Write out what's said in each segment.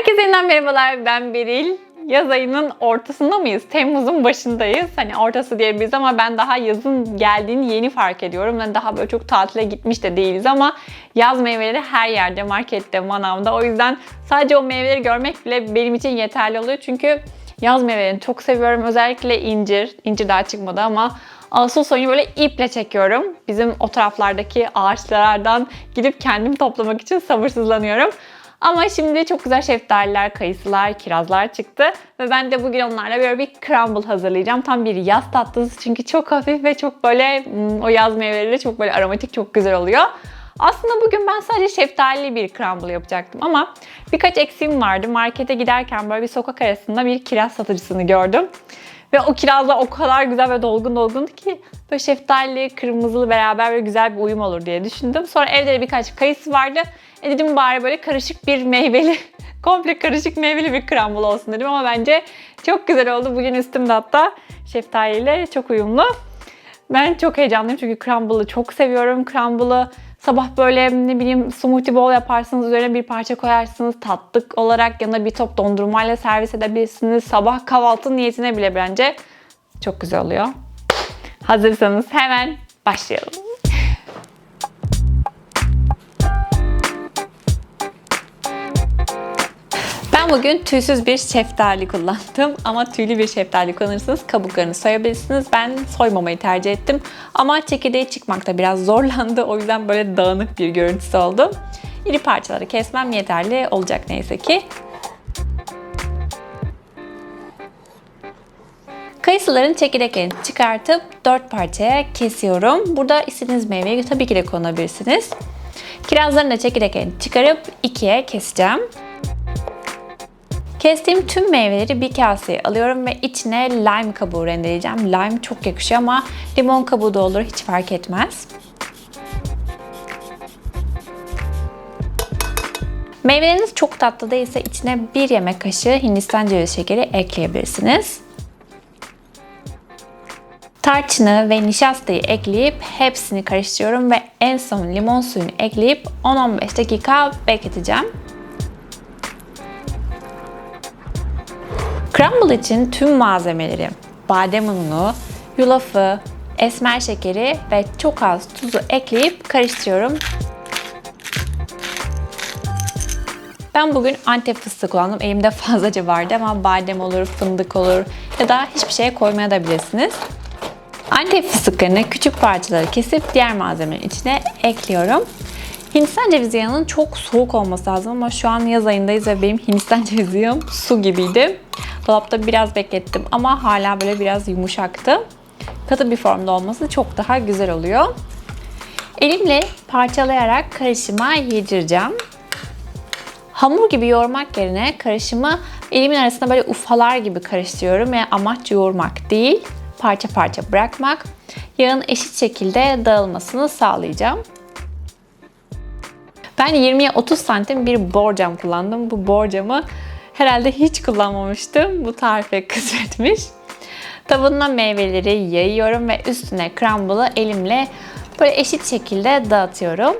Herkese yeniden merhabalar. Ben Beril. Yaz ayının ortasında mıyız? Temmuz'un başındayız. Hani ortası diyebiliriz ama ben daha yazın geldiğini yeni fark ediyorum. Yani daha böyle çok tatile gitmiş de değiliz ama yaz meyveleri her yerde, markette, manavda. O yüzden sadece o meyveleri görmek bile benim için yeterli oluyor. Çünkü yaz meyvelerini çok seviyorum. Özellikle incir. İncir daha çıkmadı ama Ağustos ayını böyle iple çekiyorum. Bizim o taraflardaki ağaçlardan gidip kendim toplamak için sabırsızlanıyorum. Ama şimdi çok güzel şeftaliler, kayısılar, kirazlar çıktı. Ve ben de bugün onlarla böyle bir crumble hazırlayacağım. Tam bir yaz tatlısı çünkü çok hafif ve çok böyle hmm, o yaz meyveleri çok böyle aromatik, çok güzel oluyor. Aslında bugün ben sadece şeftalili bir crumble yapacaktım ama birkaç eksiğim vardı. Markete giderken böyle bir sokak arasında bir kiraz satıcısını gördüm. Ve o kirazlar o kadar güzel ve dolgun dolgundu ki böyle şeftali, kırmızılı beraber böyle güzel bir uyum olur diye düşündüm. Sonra evde de birkaç kayısı vardı. E dedim bari böyle karışık bir meyveli, komple karışık meyveli bir crumble olsun dedim ama bence çok güzel oldu. Bugün üstümde hatta şeftaliyle çok uyumlu. Ben çok heyecanlıyım çünkü crumble'ı çok seviyorum. Crumble'ı sabah böyle ne bileyim smoothie bowl yaparsınız, üzerine bir parça koyarsınız. Tatlık olarak yanına bir top dondurmayla servis edebilirsiniz. Sabah kahvaltı niyetine bile bence çok güzel oluyor. Hazırsanız hemen başlayalım. Bugün tüysüz bir şeftali kullandım ama tüylü bir şeftali kullanırsanız kabuklarını soyabilirsiniz. Ben soymamayı tercih ettim ama çekirdeği çıkmakta biraz zorlandı. O yüzden böyle dağınık bir görüntüsü oldu. İri parçaları kesmem yeterli olacak neyse ki. Kayısıların çekirdeklerini çıkartıp 4 parçaya kesiyorum. Burada istediğiniz meyveyi tabii ki de kullanabilirsiniz. Kirazların da çekirdeklerini çıkarıp ikiye keseceğim. Kestiğim tüm meyveleri bir kaseye alıyorum ve içine lime kabuğu rendeleyeceğim. Lime çok yakışıyor ama limon kabuğu da olur hiç fark etmez. Meyveleriniz çok tatlı değilse içine bir yemek kaşığı Hindistan cevizi şekeri ekleyebilirsiniz. Tarçını ve nişastayı ekleyip hepsini karıştırıyorum ve en son limon suyunu ekleyip 10-15 dakika bekleteceğim. Crumble için tüm malzemeleri, badem ununu, yulafı, esmer şekeri ve çok az tuzu ekleyip karıştırıyorum. Ben bugün antep fıstığı kullandım. Elimde fazlaca vardı ama badem olur, fındık olur ya da hiçbir şey koymaya da bilirsiniz. Antep fıstıklarını küçük parçalara kesip diğer malzemelerin içine ekliyorum. Hindistan cevizi yağının çok soğuk olması lazım ama şu an yaz ayındayız ve benim Hindistan cevizi yağım su gibiydi. Dolapta biraz beklettim ama hala böyle biraz yumuşaktı. Katı bir formda olması çok daha güzel oluyor. Elimle parçalayarak karışıma yedireceğim. Hamur gibi yoğurmak yerine karışımı elimin arasında böyle ufalar gibi karıştırıyorum. Yani amaç yoğurmak değil, parça parça bırakmak. Yağın eşit şekilde dağılmasını sağlayacağım. Ben 20'ye 30 santim bir borcam kullandım. Bu borcamı herhalde hiç kullanmamıştım. Bu tarife kısmetmiş. Tavanına meyveleri yayıyorum ve üstüne crumble'ı elimle böyle eşit şekilde dağıtıyorum.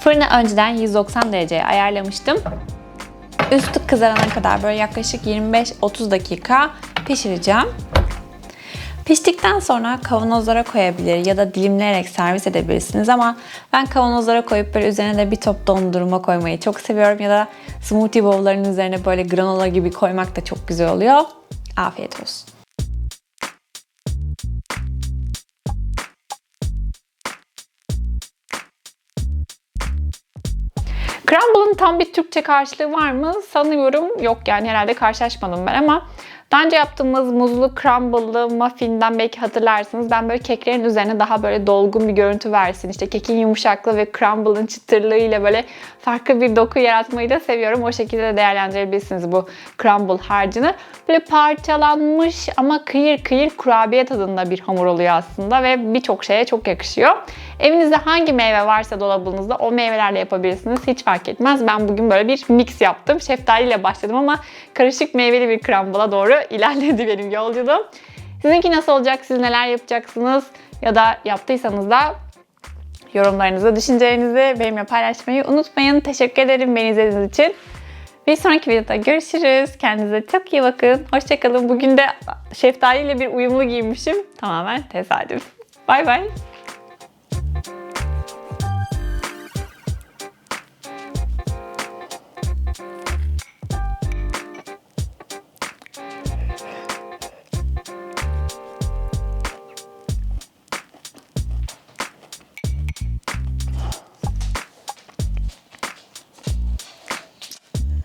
Fırını önceden 190 dereceye ayarlamıştım. Üstü kızarana kadar böyle yaklaşık 25-30 dakika pişireceğim. Piştikten sonra kavanozlara koyabilir ya da dilimleyerek servis edebilirsiniz ama ben kavanozlara koyup böyle üzerine de bir top dondurma koymayı çok seviyorum ya da smoothie bowl'ların üzerine böyle granola gibi koymak da çok güzel oluyor. Afiyet olsun. Crumble'ın tam bir Türkçe karşılığı var mı? Sanıyorum yok yani herhalde karşılaşmadım ben ama daha önce yaptığımız muzlu crumble'lı muffin'den belki hatırlarsınız. Ben böyle keklerin üzerine daha böyle dolgun bir görüntü versin. İşte kekin yumuşaklığı ve crumble'ın çıtırlığı ile böyle farklı bir doku yaratmayı da seviyorum. O şekilde de değerlendirebilirsiniz bu crumble harcını. Böyle parçalanmış ama kıyır kıyır kurabiye tadında bir hamur oluyor aslında ve birçok şeye çok yakışıyor. Evinizde hangi meyve varsa dolabınızda o meyvelerle yapabilirsiniz. Hiç fark etmez. Ben bugün böyle bir mix yaptım. Şeftaliyle başladım ama karışık meyveli bir crumble'a doğru ilerledi benim yolculuğum. Sizinki nasıl olacak? Siz neler yapacaksınız? Ya da yaptıysanız da yorumlarınızı, düşüncelerinizi benimle paylaşmayı unutmayın. Teşekkür ederim beni izlediğiniz için. Bir sonraki videoda görüşürüz. Kendinize çok iyi bakın. Hoşçakalın. Bugün de şeftali ile bir uyumlu giyinmişim. Tamamen tesadüf. Bay bay.